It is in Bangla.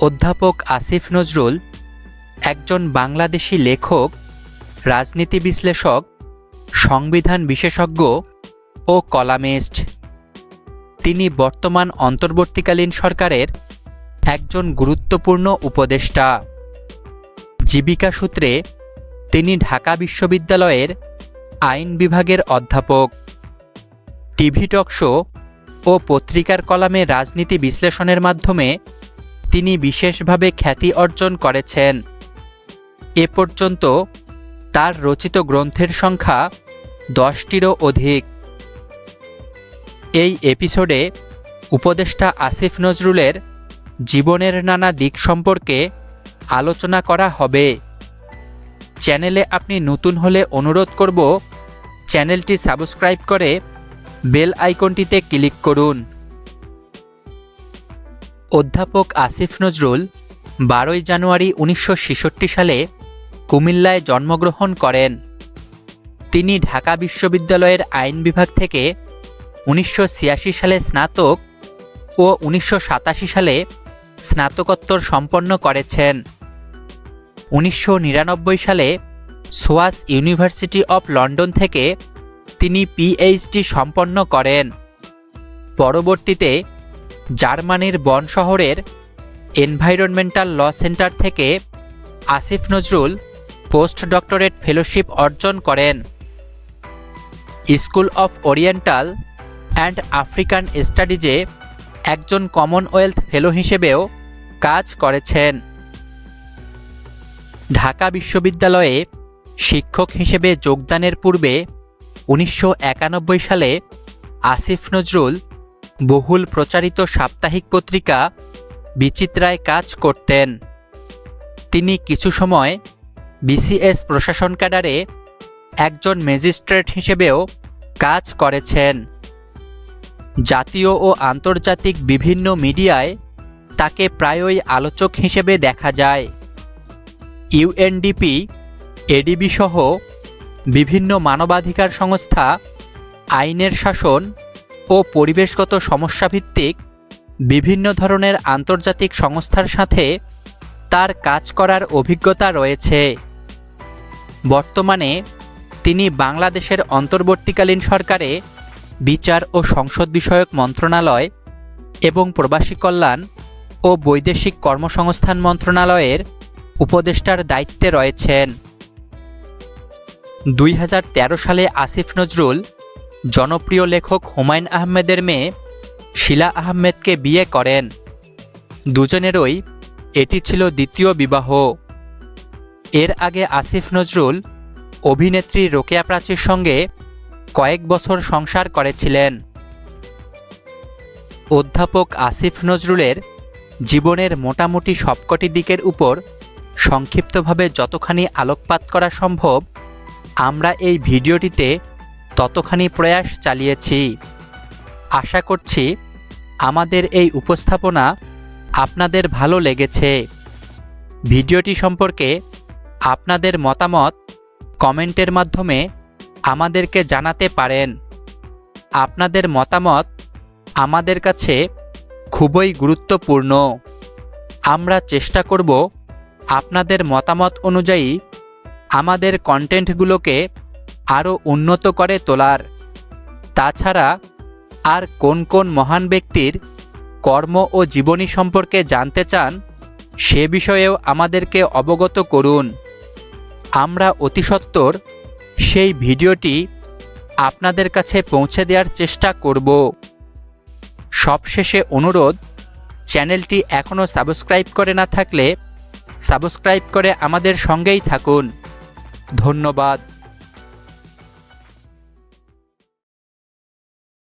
অধ্যাপক আসিফ নজরুল, একজন বাংলাদেশি লেখক, রাজনীতি বিশ্লেষক, সংবিধান বিশেষজ্ঞ ও কলামিস্ট। তিনি বর্তমান অন্তর্বর্তীকালীন সরকারের একজন গুরুত্বপূর্ণ উপদেষ্টা। জীবিকা সূত্রে তিনি ঢাকা বিশ্ববিদ্যালয়ের আইন বিভাগের অধ্যাপক। টিভি টক শো ও পত্রিকার কলামে রাজনীতি বিশ্লেষণের মাধ্যমে তিনি বিশেষভাবে খ্যাতি অর্জন করেছেন। এ পর্যন্ত তার রচিত গ্রন্থের সংখ্যা দশটিরও অধিক। এই এপিসোডে উপদেষ্টা আসিফ নজরুলের জীবনের নানা দিক সম্পর্কে আলোচনা করা হবে। চ্যানেলে আপনি নতুন হলে অনুরোধ করব চ্যানেলটি সাবস্ক্রাইব করে বেল আইকনটিতে ক্লিক করুন। অধ্যাপক আসিফ নজরুল বারোই জানুয়ারি উনিশশো ছেষট্টি সালে কুমিল্লায় জন্মগ্রহণ করেন। তিনি ঢাকা বিশ্ববিদ্যালয়ের আইন বিভাগ থেকে উনিশশো ছিয়াশি সালে স্নাতক ও উনিশশো সাতাশি সালে স্নাতকোত্তর সম্পন্ন করেছেন। উনিশশো নিরানব্বই সালে সোয়াস ইউনিভার্সিটি অফ লন্ডন থেকে তিনি পিএইচডি সম্পন্ন করেন। পরবর্তীতে জার্মানির বন শহরের এনভায়রনমেন্টাল ল সেন্টার থেকে Asif Nazrul post doctorate fellowship অর্জন করেন। School of oriental and African স্টাডিজে একজন কমনওয়েলথ ফেলো হিসেবেও কাজ করেছেন। ঢাকা বিশ্ববিদ্যালয়ে শিক্ষক হিসেবে যোগদানের পূর্বে উনিশশো একানব্বই সালে আসিফ নজরুল বহুল প্রচারিত সাপ্তাহিক পত্রিকা বিচিত্রায় কাজ করতেন। তিনি কিছু সময় বিসিএস প্রশাসন ক্যাডারে একজন ম্যাজিস্ট্রেট হিসেবেও কাজ করেছেন। জাতীয় ও আন্তর্জাতিক বিভিন্ন মিডিয়ায় তাকে প্রায়ই আলোচক হিসেবে দেখা যায়। ইউএনডিপি এডিবি সহ বিভিন্ন মানবাধিকার সংস্থা, আইনের শাসন ও পরিবেশগত সমস্যাভিত্তিক বিভিন্ন ধরনের আন্তর্জাতিক সংস্থার সাথে তার কাজ করার অভিজ্ঞতা রয়েছে। বর্তমানে তিনি বাংলাদেশের অন্তর্বর্তীকালীন সরকারে বিচার ও সংসদ বিষয়ক মন্ত্রণালয় এবং প্রবাসী কল্যাণ ও বৈদেশিক কর্মসংস্থান মন্ত্রণালয়ের উপদেষ্টার দায়িত্বে রয়েছেন। দুই হাজার তেরো সালে আসিফ নজরুল জনপ্রিয় লেখক হুমায়ুন আহমেদের মেয়ে শিলা আহমেদকে বিয়ে করেন। দুজনেরই এটি ছিল দ্বিতীয় বিবাহ। এর আগে আসিফ নজরুল, অভিনেত্রী রোকেয়া প্রাচীর সঙ্গে কয়েক বছর সংসার করেছিলেন। অধ্যাপক আসিফ নজরুলের জীবনের মোটামুটি সবকটি দিকের উপর সংক্ষিপ্তভাবে যতখানি আলোকপাত করা সম্ভব, আমরা এই ভিডিওটিতে ততখানি প্রয়াস চালিয়েছি। আশা করছি আমাদের এই উপস্থাপনা আপনাদের ভালো লেগেছে। ভিডিওটি সম্পর্কে আপনাদের মতামত কমেন্টের মাধ্যমে আমাদেরকে জানাতে পারেন। আপনাদের মতামত আমাদের কাছে খুবই গুরুত্বপূর্ণ। আমরা চেষ্টা করব আপনাদের মতামত অনুযায়ী আমাদের কন্টেন্টগুলোকে আরও উন্নত করে তোলার। তাছাড়া আর কোন কোন মহান ব্যক্তির কর্ম ও জীবনী সম্পর্কে জানতে চান, সে বিষয়েও আমাদেরকে অবগত করুন। আমরা অতিসত্বর সেই ভিডিওটি আপনাদের কাছে পৌঁছে দেওয়ার চেষ্টা করব। সবশেষে অনুরোধ, চ্যানেলটি এখনও সাবস্ক্রাইব করে না থাকলে সাবস্ক্রাইব করে আমাদের সঙ্গেই থাকুন। ধন্যবাদ।